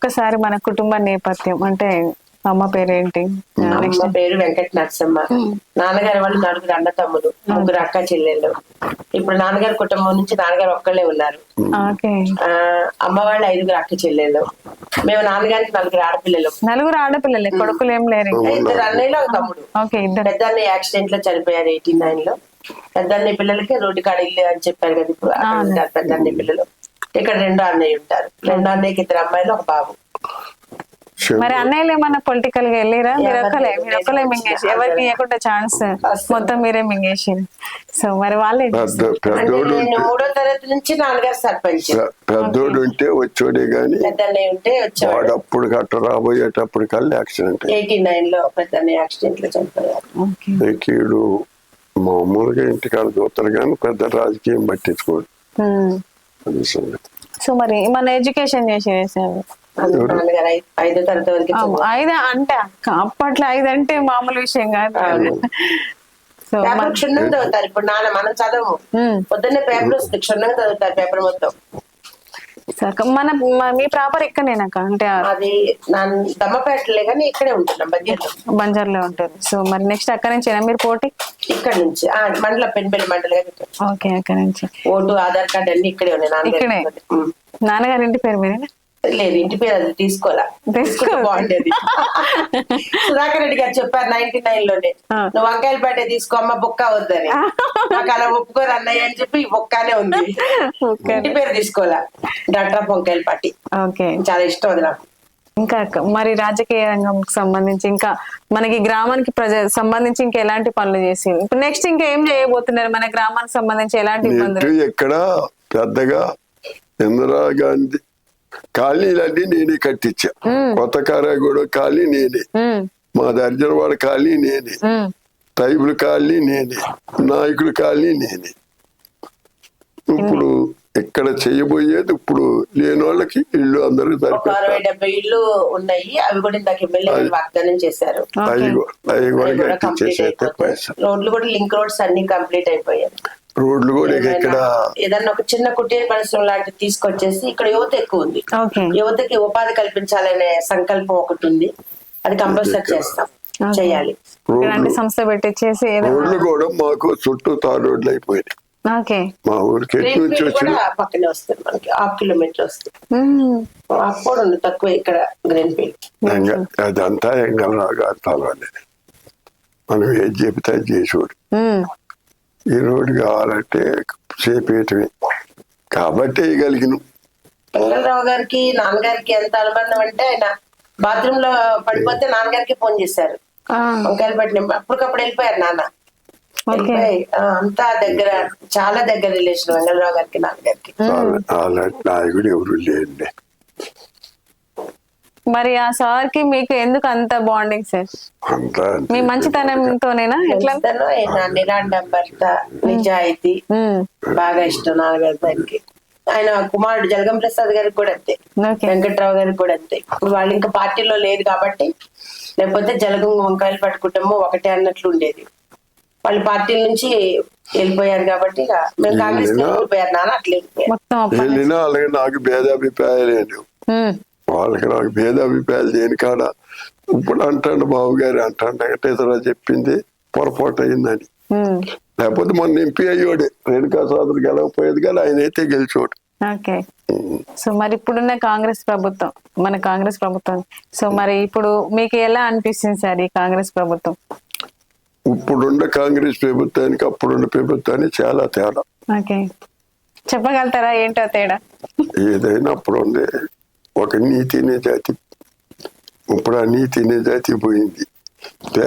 ఒక్కసారి మన కుటుంబ నేపథ్యం అంటే అమ్మ పేరేంటి? అమ్మ పేరు వెంకట నరసమ్మ. నాన్నగారి వాళ్ళు నలుగురు అన్న తమ్ముడు ముగ్గురు అక్క చెల్లెళ్ళు. ఇప్పుడు నాన్నగారి కుటుంబం నుంచి నాన్నగారు ఒక్కళ్ళే ఉన్నారు. అమ్మ వాళ్ళు ఐదుగురు అక్క చెల్లెళ్ళు. మేము నాన్నగారికి నలుగురు ఆడపిల్లలు. నలుగురు ఆడపిల్లలే కొడుకులు ఏం లేరు. ఇద్దరు అన్నయ్యలు ఒక తమ్ముడు. పెద్ద అన్నయ్య యాక్సిడెంట్లో చనిపోయారు ఎయిటీ నైన్లో పెద్ద అన్నయ్య పిల్లలకి రోడ్డు కాడ ఇల్లు అని చెప్పారు కదా ఇప్పుడు. పెద్ద అన్నయ్య పిల్లలు. ఇక్కడ రెండో అన్నయ్య ఉంటారు. రెండో అన్నయ్యకి ఇద్దరు అమ్మాయిలు ఒక బాబు. మరి అన్నయ్యలు ఏమన్నా పొలిటికల్గా వెళ్ళిరా? మీరు ఒక్కలే. మీరు ఒక్కలే మింగేసి ఎవరికి ఇవ్వకుండా ఛాన్స్ మొత్తం మీరే మింగేసి సో మరి వాళ్ళే మూడో తరగతి నుంచి నాన్నగారు సర్పంచ్. పెద్దోడు ఉంటే వచ్చోడే గాని పెద్ద అన్నయ్య ఉంటే వచ్చేవాడు. వాడు అప్పుడు గట్ట రాబోయేటప్పుడు కల్లా యాక్సిడెంట్ ఎయిటీ నైన్లో పెద్ద యాక్సిడెంట్లో చనిపోయారు మామూలుగా ఇంటికాడ చూస్తారు కానీ పెద్ద రాజకీయం పట్టించుకోడు. సో మరి మన ఎడ్యుకేషన్ చేసేసారు ఐదో తరగతి వరకు. ఐదు అంటే అప్పట్లో ఐదు అంటే మామూలు విషయం కాదు. సో పేపర్ క్షుణ్ణంగా చదువుతారు. ఇప్పుడు నాన్న మనం చదవము. పొద్దున్నే పేపర్ వస్తుంది క్షుణ్ణంగా చదువుతారు పేపర్ మొత్తం. మన మ- ప్రాపర్ ఎక్కడనేనాక అంటే అది దమ్మపేటలే కానీ ఇక్కడే ఉంటున్నాం బంజార్లో. ఉంటుంది సో మరి నెక్స్ట్ అక్కడ నుంచి మీరు పోటీ? ఇక్కడ నుంచి. ఆ మండల పెన్బెల్లి మండలి ఓకే అక్కడ నుంచి. ఓటు ఆధార్ కార్డు అన్ని ఇక్కడే ఉన్నాయి ఇక్కడే? నాన్నగారి ఉమ్. నాన్నగారి ఇంటి పేరు మీరేనా? లేదు ఇంటి పేరు అది తీసుకోవాలా? తీసుకుంటే బాగుండేది. సుధాకర్ రెడ్డి గారు చెప్పారు నైన్టీ నైన్లోనే. నువ్వు వంకాయలపేట తీసుకో అమ్మ బొక్క వద్దని. నాకు అలా ఒప్పుకోరు అన్నయ్య అని చెప్పి ఈ బొక్కనే ఉంది. ఇంటి పేరు తీసుకోవాలా? Doctor of Vankayalapati okay. చాలా ఇష్టం అది నాకు. ఇంకా అక్క, మరి రాజకీయ రంగంకి సంబంధించి ఇంకా మనకి గ్రామానికి ప్రజ సంబంధించి ఇంకా ఎలాంటి పనులు చేసి ఇప్పుడు నెక్స్ట్ ఇంకా ఏం చేయబోతున్నారు? మన గ్రామానికి సంబంధించి ఎలాంటి ఇబ్బందులు? ఎక్కడ పెద్దగా ఇందిరా గాంధీ కాలనీలన్నీ నేనే కట్టించా. కొత్త కారాగూడ కాలనీ నేనే. మా దర్జనవాడ కాలనీ నేనే. టైబుల్ కాలనీ నేనే. నాయకుల కాలనీ నేనే. ఇప్పుడు ఇక్కడ చేయబోయేది ఇప్పుడు లేని వాళ్ళకి ఇల్లు అరవై డెబ్బై ఇళ్ళు ఉన్నాయి. అవి కూడా ఇందాక ఎమ్మెల్యే గారు వాగ్దానం చేశారు. రోడ్లు కూడా లింక్ రోడ్స్ అన్ని కంప్లీట్ అయిపోయాయి. రోడ్లు కూడా ఇక ఇక్కడ ఏదన్నా ఒక చిన్న కుటీర పరిశ్రమ లాంటివి తీసుకొచ్చేసి ఇక్కడ యువత ఎక్కువ ఉంది. ఓకే. యువతకి ఉపాధి కల్పించాలనే సంకల్పం ఒకటి ఉంది. అది కంపల్సరీ చేస్తాం. చేయాలి. ఇలాంటి సంస్థ పెట్టించేసి ఏదో రోడ్లు కూడా మాకు చుట్టూ తారు రోడ్లు అయిపోయినాయి. ఓకే. మా ఊరికి నుంచి వచ్చిన పక్కనే వస్తుంది మనకి. హాఫ్ కిలోమీటర్ వస్తుంది. అప్పుడు ఉంది తక్కువ ఇక్కడ గ్రీన్ ఫీల్డ్ అదంతా ఎంగళరాగా కావాలి మనం ఏది చెబితే చేసేవాడు. ఈ రోడ్డు కావాలంటే చేపేయటమే. కాబట్టి వేయగలిగిన. వెంకటరావు గారికి నాన్నగారికి ఎంత అనుబంధం అంటే ఆయన బాత్రూమ్లో పడిపోతే నాన్నగారికి ఫోన్ చేశారు. వంకాయలు పట్టిన అప్పటికప్పుడు వెళ్ళిపోయారు నాన్న. అంతా దగ్గర చాలా దగ్గర రిలేషన్ వెంకటరావు గారికి నాన్నగారికి. అలాంటి నాయకుడు ఎవరు లేండి మరి ఆ సార్కి మీకు ఎందుకు అంత బాండింగ్ సార్? అంతా మీ మంచితనంతోనేనా ఎట్లా? నిరాడంబరత నిజాయితీ బాగా ఇష్టం నాన్నగారి దానికి ఆయన కుమారుడు జలగం ప్రసాద్ గారికి కూడా అంతే. వెంకట్రావు గారికి కూడా అంతే. ఇప్పుడు వాళ్ళు ఇంకా పార్టీలో లేదు కాబట్టి లేకపోతే జలగం వంకాయలు పట్టుకుంటాము ఒకటే అన్నట్లు ఉండేది. వాళ్ళు పార్టీల నుంచి వెళ్ళిపోయారు కాబట్టి ఇక మేము కాంగ్రెస్ వెళ్ళిపోయారు నాన్న అట్లా వెళ్ళిపోయారు. మొత్తం అప్ప- వెళ్ళినా అలాగే నాకు భేదాభిప్రాయాలు వాళ్ళకి నాకు భేదాభిప్రాయాలు దేని కాడ ఇప్పుడు అంటాడు బాబు గారు అంటాడు వెంకటేశ్వరరావు చెప్పింది పొరపాటు అయిందని. లేకపోతే మొన్న ఎంపీ అయ్యోడే రేణుకా సోదరు గెలవపోయేది కానీ ఆయన అయితే గెలిచోడు ఓకే. సో మరి ఇప్పుడున్న కాంగ్రెస్ ప్రభుత్వం మన కాంగ్రెస్ ప్రభుత్వం సో మరి ఇప్పుడు మీకు ఎలా అనిపిస్తుంది సార్ ఈ కాంగ్రెస్ ప్రభుత్వం? ఇప్పుడున్న కాంగ్రెస్ ప్రభుత్వానికి అప్పుడున్న ప్రభుత్వానికి చాలా తేడా. ఓకే. చెప్పగలుగుతారా? ఏంటో తేడా? ఏదైనా అప్పుడు ఉంది. ఒక నీతినే జాతి ఇప్పుడు ఆ నీతినే జాతి పోయింది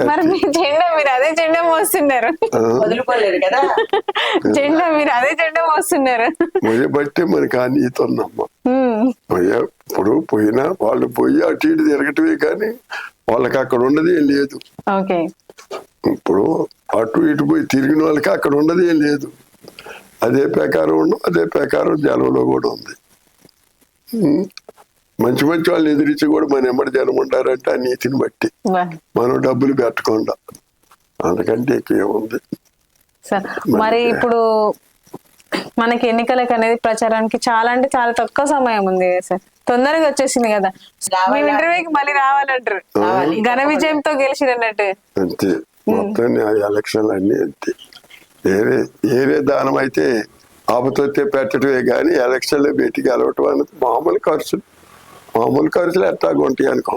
మరి మీ జెండా మీరు అదే జెండా మోస్తున్నారు. ఆ, వదులుకోలేరు కదా. జెండా మీరు అదే జెండా మోస్తున్నారు. మొయ్య బట్టి మనకి ఆ నీతి ఉందమ్మా మొయ్య ఇప్పుడు పోయినా వాళ్ళు పోయి అటు ఇటు తిరగటమే కానీ వాళ్ళకి అక్కడ ఉన్నది ఏం లేదు. ఓకే. ఇప్పుడు అటు ఇటు పోయి తిరిగిన వాళ్ళకి అక్కడ ఉన్నది ఏం లేదు. అదే ప్రకారం ఉండు అదే ప్రకారం జనంలో కూడా ఉంది. మంచి మంచి వాళ్ళు ఎదిరించి కూడా మన ఎమ్మడి జనం ఉండారంటే ఆ నీతిని బట్టి. మనం డబ్బులు పెట్టకుండా. అందుకంటే ఏముంది సార్ మరి ఇప్పుడు మనకి ఎన్నికలకు అనేది ప్రచారానికి చాలా అంటే చాలా తక్కువ సమయం ఉంది కదా సార్. తొందరగా వచ్చేసింది కదా. మీ ఇంటర్వ్యూకి మళ్ళీ రావాలంటారు. ఘన విజయంతో గెలిచిరన్నట్టు అంతే. మొత్తం ఎలక్షన్లు అన్ని అంతే. ఏరే ఏరే దానం అయితే ఆపతొత్తే పెట్టడమే కానీ ఎలక్షన్లో పెట్టి గెలవటం అనేది మామూలు ఖర్చులు మామూలు ఖర్చులు ఎట్టాగా ఉంటాయి అనుకో.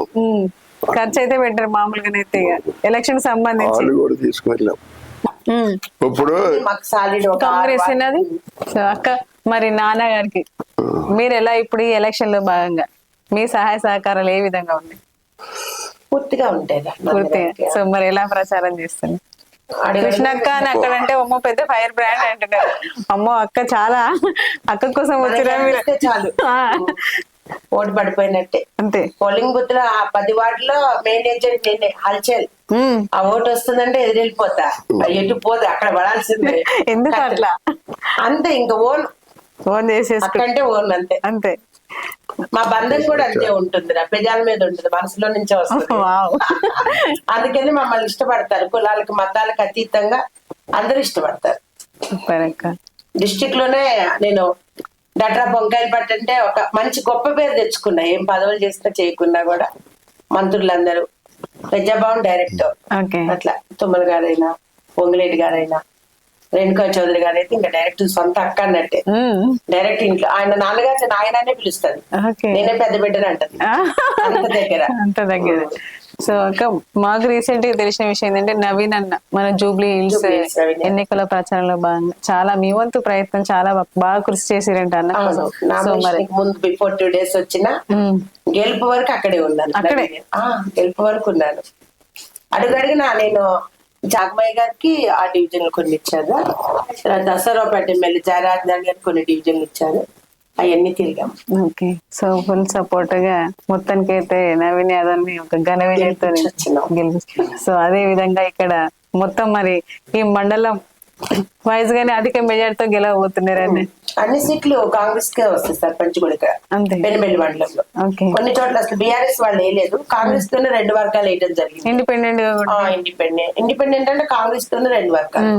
ఖర్చు అయితే పెట్టారు మామూలుగానైతే ఇక ఎలక్షన్ సంబంధించి. వాళ్ళు కూడా తీసుకెళ్ళాం ఉమ్. ఇప్పుడు మాకు సాలిడ్ ఒక కాంగ్రెస్ ఉన్నది సో అక్క మరి నాన్న గారికి మీరు ఎలా ఇప్పుడు ఈ ఎలక్షన్లో భాగంగా మీ సహాయ సహకారాలు ఏ విధంగా ఉన్నాయి? పూర్తిగా ఉంటాయి. పూర్తిగా. సో మరి ఎలా ప్రచారం చేస్తుంది. కృష్ణక్క అని అక్కడంటే అమ్మో పెద్ద ఫైర్ బ్రాండ్ అంటున్నారు. అమ్మో అక్క చాలా అక్క కోసం కనిపిస్తే చాలు. ఆ, ఓటు పడిపోయినట్టే. అంతే. పోలింగ్ బూత్లో ఆ పది వార్డులో మెయిన్ ఏజెంట్ నేనే హల్చల్. ఆ ఓటు వస్తుందంటే ఎదురెళ్ళిపోతా. ఎటు పోతే అక్కడ పడాల్సిందే. ఎందుకు అట్లా? అంతే ఇంకా ఓన్. చేసేసుకు అక్కంటే ఓన్ అంతే. అంతే. మా బంధం కూడా అంతే ఉంటుంది రా పెదాల మీద ఉంటుంది మనసులో నుంచే వస్తుంది. అందుకని మమ్మల్ని ఇష్టపడతారు. కులాలకు మతాలకు అతీతంగా అందరూ ఇష్టపడతారు. డిస్టిక్లోనే నేను దట్రా బొంకాయలు పట్టంటే ఒక మంచి గొప్ప పేరు తెచ్చుకున్నా. ఏం పదవులు చేసినా చేయకున్నా కూడా మంత్రులందరూ. ప్రజాభవన్ డైరెక్టర్. అట్లా తుమ్మల గారైనా పొంగులేటి గారైనా రేణుకా చౌదరి గారు అయితే ఇంకా డైరెక్ట్ సొంత అక్క అన్నట్టే. డైరెక్ట్ ఇంట్లో ఆయన నాన్నగారు నాయనానే పిలుస్తాను ఓకే. నేనే పెద్ద బిడ్డని అంటది. అంత దగ్గర. అంత దగ్గర. సో అక్క మాకు రీసెంట్గా తెలిసిన విషయం ఏంటంటే నవీన్ అన్న మన జూబ్లీ హిల్స్. ఎన్నికల ప్రచారంలో భాగంగా చాలా మీ వంతు ప్రయత్నం చాలా బాగా కృషి చేసిరంట అన్న. సో మరి ముందు బిఫోర్ టూ డేస్ వచ్చిన గెలుపు వరకు అక్కడే ఉన్నాను అక్కడే? గెలుపు వరకు ఉన్నాను అడుగడిగినా నేను జాగమయ్య గారికి ఆ డివిజన్లు కొన్ని ఇచ్చారు దసరాపేట ఎమ్మెల్యే జయరాజన్ గారికి కొన్ని డివిజన్లు ఇచ్చారు అవన్నీ తిరిగాం. ఓకే. సో ఫుల్ సపోర్ట్గా మొత్తానికి అయితే నవీన్ యాదవ్ని ఒక ఘన విజయంతో సో అదే విధంగా ఇక్కడ మొత్తం మరి ఈ మండలం వైజ్ గానే అధిక మెజార్టీతో గెలవబోతున్నారండి. అన్ని సీట్లు కాంగ్రెస్ కే వస్తాయి సర్పంచ్ కూడా ఇక్కడ. అంతే. పెనుబెల్లి మండలంలో. ఓకే. కొన్ని చోట్ల అసలు బీఆర్ఎస్ వాళ్ళు వేయలేదు కాంగ్రెస్ తోనే రెండు వర్గాలు వేయడం జరిగింది. ఇండిపెండెంట్ ఇండిపెండెంట్ ఇండిపెండెంట్ అంటే కాంగ్రెస్ తోనే రెండు వర్గాలు.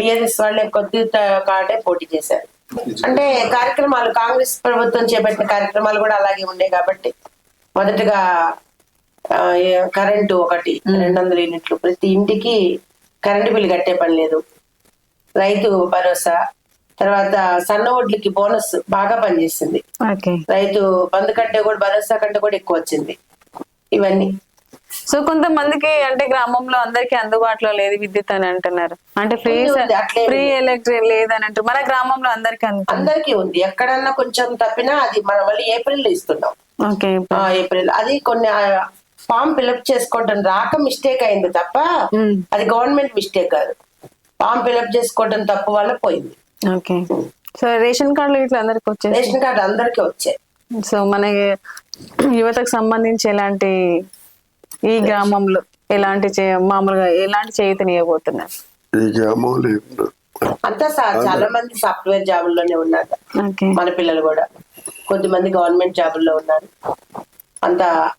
బిఎస్ఎస్ వాళ్ళే కొద్ది కాడే పోటీ చేశారు. అంటే కార్యక్రమాలు కాంగ్రెస్ ప్రభుత్వం చేపట్టిన కార్యక్రమాలు కూడా అలాగే ఉన్నాయి కాబట్టి మొదటగా కరెంటు ఒకటి రెండు వందల యూనిట్లు. ప్రతి ఇంటికి కరెంటు బిల్లు కట్టే పని లేదు. రైతు భరోసా. తర్వాత సన్న ఒడ్లకి బోనస్ బాగా పనిచేసింది. రైతు బంధు కంటే కూడా భరోసా కంటే కూడా ఎక్కువ వచ్చింది. ఇవన్నీ. సో కొంతమందికి అంటే గ్రామంలో అందరికి అందుబాటులో లేదు విద్యుత్ అని అంటున్నారు. అంటే ఫ్రీ ఫ్రీ ఎలక్ట్రిక్ లేదని అంటారు మన గ్రామంలో అందరికి అందరికీ ఉంది. ఎక్కడన్నా కొంచెం తప్పినా అది మనం మళ్ళీ ఏప్రిల్లో ఇస్తున్నాం. Okay April. అది కొన్ని ఫామ్ ఫిలప్ చేసుకోవడం రాక మిస్టేక్ అయింది తప్ప అది గవర్నమెంట్ మిస్టేక్ కాదు. ఫామ్ ఫిలప్ చేసుకోవడం తప్పు వల్ల పోయింది. ఓకే. సో రేషన్ కార్డులు ఇట్లా అందరికి వచ్చేసి రేషన్ కార్డు అందరికీ వచ్చాయి. సో మనకి యువతకు సంబంధించి ఎలాంటి ఈ గ్రామంలో ఎలాంటి చే- మామూలుగా ఎలాంటి చేయుతనియబోతున్నారు ఈ గ్రామం లేదు. అంతా చాలా మంది సాఫ్ట్వేర్ జాబుల్లోనే ఉన్నారు. ఓకే. మన పిల్లలు కూడా. కొద్దిమంది గవర్నమెంట్ జాబుల్లో ఉన్నారు. అంత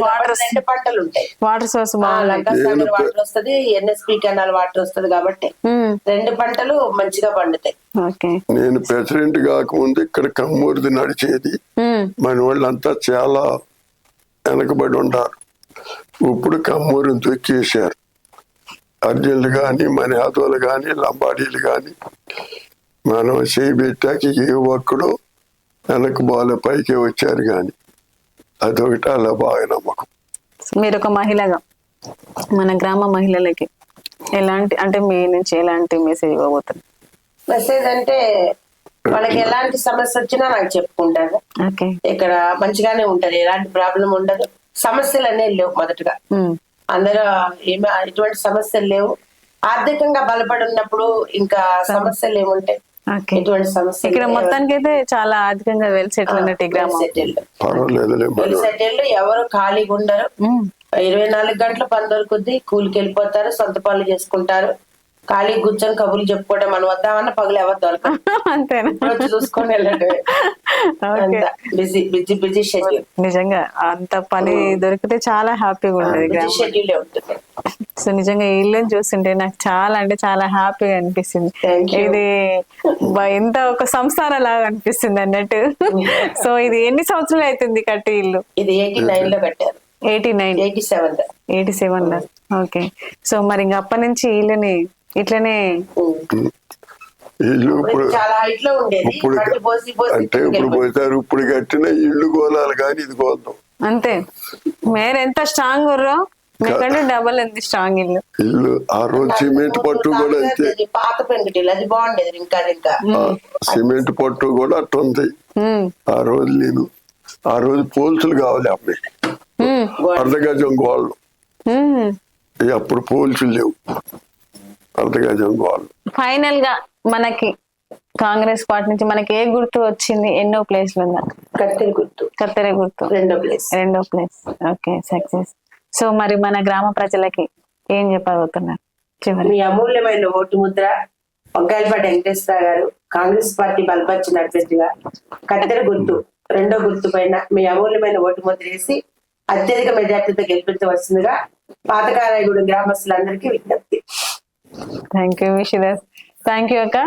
వాటర్ రెండు పంటలు ఉంటాయి. వాటర్ సోర్స్ వాటర్ వస్తది ఎన్ఎస్పి కెనాల్ వాటర్ వస్తది కాబట్టి ఉమ్, రెండు పంటలు మంచిగా పండుతాయి. ఓకే. నేను ప్రెసిడెంట్ కాకముందు ఇక్కడ కమ్మూరిది నడిచేది. ఉమ్, మన వాళ్ళంతా చాలా వెనకబడి ఉంటారు ఇప్పుడు కమ్మూరిని తొక్కేశారు. అర్జునులు కానీ మన యాదవులు కానీ లంబాడీలు కానీ మనం చేయబెట్టాక ఏ ఒక్కడు వెనక బాల పైకి వచ్చారు కానీ అదొకటి అలా బాగా నమ్మకం. మీరు ఒక మహిళగా మన గ్రామ మహిళలకి ఎలాంటి అంటే మీ నుంచి ఎలాంటి మెసేజ్ ఇవ్వబోతున్నారు? మెసేజ్ అంటే వాళ్ళకి ఎలాంటి సమస్య వచ్చినా నాకు చెప్పుకుంటారు. ఓకే. ఇక్కడ మంచిగానే ఉంటది ఎలాంటి ప్రాబ్లం ఉండదు. సమస్యలు అనేవి లేవు మొదటగా. అందరూ ఏమి ఎటువంటి సమస్యలు లేవు. ఆర్థికంగా బలపడి ఉన్నప్పుడు ఇంకా సమస్యలు ఏముంటాయి? ఎటువంటి ఇక్కడ మొత్తానికి అయితే చాలా అధికంగా వెల్ సెటిల్ అన్నట్టు ఈ గ్రామం. సెటిల్డ్ ఎవరు ఖాళీగా ఉండరు. ఇరవై నాలుగు గంటల పని దొరుకుద్ది కూలికి వెళ్ళిపోతారు సొంత పనులు చేసుకుంటారు. ఖాళీ కూర్చొని కబుర్లు చెప్పుకోవడం మనం వద్దామన్న పగులు ఎవరు దొరకదు అంతేనా? వచ్చి చూసుకొని వెళ్ళటమే అంత బిజీ బిజీ బిజీ షెడ్యూల్. నిజంగా అంత పని దొరికితే చాలా హ్యాపీగా గ్రామం. షెడ్యూల్ ఉంటుంది సో నిజంగా ఇల్లుని చూస్తుంటే నాకు చాలా అంటే చాలా హ్యాపీగా అనిపిస్తుంది. ఇది ఎంత ఒక సంస్థాన లాగా అనిపిస్తుంది అన్నట్టు. సో ఇది ఎన్ని సంవత్సరాలు అవుతుంది కట్టి ఇల్లు? ఇది ఎయిటీ నైన్లో కట్టారు. Eighty nine. Eighty seven eighty సెవెన్లో ఓకే. సో మరి ఇంకా అప్పటి నుంచి ఇల్లుని ఇట్లనే ఇల్లు ఇప్పుడు ఇప్పుడు అంటే ఇప్పుడు పోతారు ఇప్పుడు కట్టిన ఇల్లు కోలాలి కానీ ఇది కోద్దాం అంతే. మీరు ఎంత స్ట్రాంగ్ ఉర్రో మీకంటే డబల్ ఎంత స్ట్రాంగ్ ఇల్లు? ఇల్లు ఆ రోజు సిమెంట్ పట్టు కూడా అంతే. పాత పెంకుటిల్లు అది బాగుండేది ఇంకా ఇంకా. ఆ సిమెంట్ పట్టు కూడా అట్టుంది ఆ రోజు నేను ఆ రోజు పోల్సులు కావాలి అమ్మాయి. అర్ధగజం గోళ్ళు. అప్పుడు పోల్సులు లేవు. ఫైనల్గా మనకి కాంగ్రెస్ పార్టీ నుంచి మనకి ఏ గుర్తు వచ్చింది? ఎన్నో ప్లేస్లు ఉందా కట్టెల గుర్తు. కత్తెర గుర్తు. రెండో ప్లేస్ రెండో ప్లేస్ ఓకే సక్సెస్ సో మరి మన గ్రామ ప్రజలకి ఏం చెప్పబోతున్నారు? చివరి. మీ అమూల్యమైన ఓటు ముద్ర వంకాయలపాటి వెంకటేశ్వర గారు కాంగ్రెస్ పార్టీ బలపరిచిన అభ్యర్థిగా కత్తెర గుర్తు రెండో గుర్తు పైన మీ అమూల్యమైన ఓటు ముద్ర వేసి అత్యధిక మెజార్టీతో గెలిపించవలసిందిగా పాతకారాయగూడెం గ్రామస్తులందరికీ విజ్ఞప్తి. థ్యాంక్ యూ విషిదాస్ థ్యాంక్ యూ అక్క